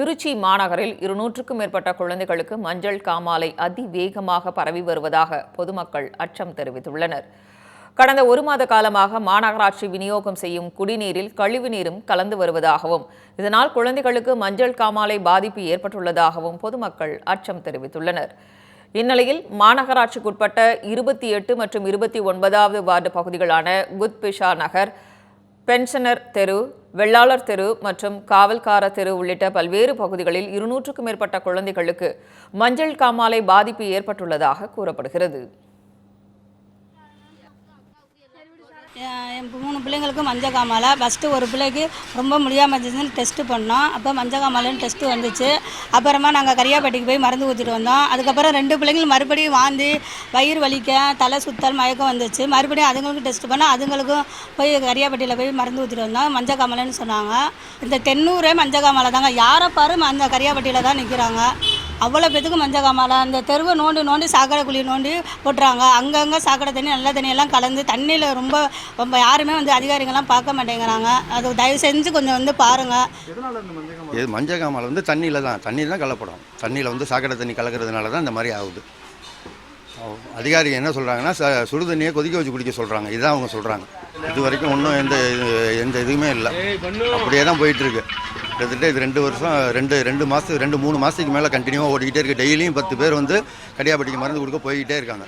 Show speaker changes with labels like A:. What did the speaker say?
A: திருச்சி மாநகரில் இருநூற்றுக்கும் மேற்பட்ட குழந்தைகளுக்கு மஞ்சள் காமாலை அதிவேகமாக பரவி வருவதாக பொதுமக்கள் அச்சம் தெரிவித்துள்ளனர். கடந்த ஒரு மாத காலமாக மாநகராட்சி விநியோகம் செய்யும் குடிநீரில் கழிவு நீரும் கலந்து வருவதாகவும் இதனால் குழந்தைகளுக்கு மஞ்சள் காமாலை பாதிப்பு ஏற்பட்டுள்ளதாகவும் பொதுமக்கள் அச்சம் தெரிவித்துள்ளனர். இந்நிலையில் மாநகராட்சிக்குட்பட்ட இருபத்தி எட்டு மற்றும் இருபத்தி ஒன்பதாவது வார்டு பகுதிகளான குத்பிஷா நகர் பென்ஷனர் தெரு வெள்ளாளர் தெரு மற்றும் காவல்கார தெரு உள்ளிட்ட பல்வேறு பகுதிகளில் இருநூற்றுக்கும் மேற்பட்ட குழந்தைகளுக்கு மஞ்சள் காமாலை பாதிப்பு ஏற்பட்டுள்ளதாக கூறப்படுகிறது.
B: என் என் மூணு பிள்ளைங்களுக்கும் மஞ்சள் காமாலை ஃபஸ்ட்டு ஒரு பிள்ளைக்கு ரொம்ப முடியாமல் இருந்துச்சுன்னு டெஸ்ட்டு பண்ணோம். அப்போ மஞ்சள் காமாலைன்னு டெஸ்ட்டு வந்துச்சு. அப்புறமா நாங்கள் கரியாப்பட்டிக்கு போய் மருந்து ஊற்றிட்டு வந்தோம். அதுக்கப்புறம் ரெண்டு பிள்ளைங்களும் மறுபடியும் வாந்தி வயிறு வலிக்க தலை சுத்தல் மயக்கம் வந்துச்சு. மறுபடியும் அதுங்களுக்கும் டெஸ்ட் பண்ணோம். அதுங்களுக்கும் போய் கரியாப்பட்டியில் போய் மருந்து ஊற்றிட்டு வந்தோம். மஞ்சக்காமலைன்னு சொன்னாங்க. இந்த தென்னூரே மஞ்சகாமாலை தாங்க. யாரை பாரு அந்த கரியாப்பட்டியில் தான் நிற்கிறாங்க அவ்வளோ பேத்துக்கு மஞ்சள் காமாலை. அந்த தெருவை நோண்டி நோண்டி சாக்கடை குழி நோண்டி போட்டுறாங்க. அங்கங்கே சாக்கடை தண்ணி நல்ல தண்ணியெல்லாம் கலந்து தண்ணியில் ரொம்ப ரொம்ப யாருமே வந்து அதிகாரிங்கெல்லாம் பார்க்க மாட்டேங்கிறாங்க. அது தயவு செஞ்சு கொஞ்சம் வந்து பாருங்கள்
C: இது மஞ்சள் காமாலை வந்து தண்ணியில் தான். தண்ணியில் தான் கலப்படும். தண்ணியில் வந்து சாக்கடை தண்ணி கலக்கிறதுனால தான் இந்த மாதிரி ஆகுது. அதிகாரி என்ன சொல்கிறாங்கன்னா ச சுடு தண்ணியை கொதிக்க வச்சு குடிக்க சொல்கிறாங்க இதுதான் அவங்க சொல்கிறாங்க இது வரைக்கும் ஒன்றும் எந்த இது- எந்த இதுவுமே இல்லை. அப்படியே தான் போயிட்டுருக்கு கிட்டத்தட்ட இது ரெண்டு வருஷம் ரெண்டு ரெண்டு மாதம் ரெண்டு மூணு மாதத்துக்கு மேலே கண்டினியூவாக ஓடிக்கிட்டே இருக்குது டெய்லியும் பத்து பேர் வந்து கடியாப்பட்டிக்கு மருந்து கொடுக்க போய்கிட்டே இருக்காங்க.